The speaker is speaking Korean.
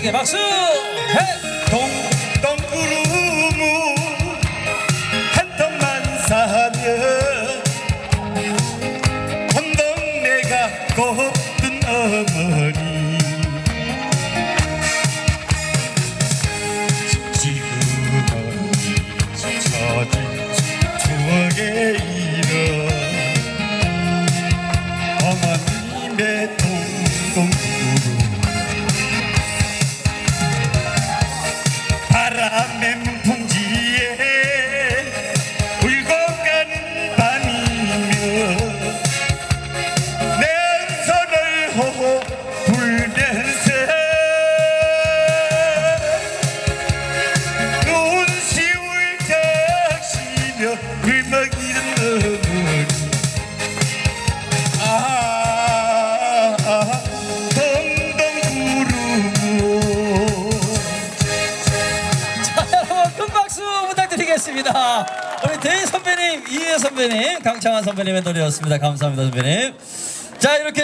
시원하게 박수! 해! 동동구루무 한 턱만 사면 온 동네가 곱든 어머니 이름 어머님의 동동구루 호호 불면서 눈시울 적시며 울먹이는 어머니 아. 우리 대희 선배님, 이혜 선배님, 강창환 선배님의 노래였습니다. 감사합니다, 선배님. 자, 이렇게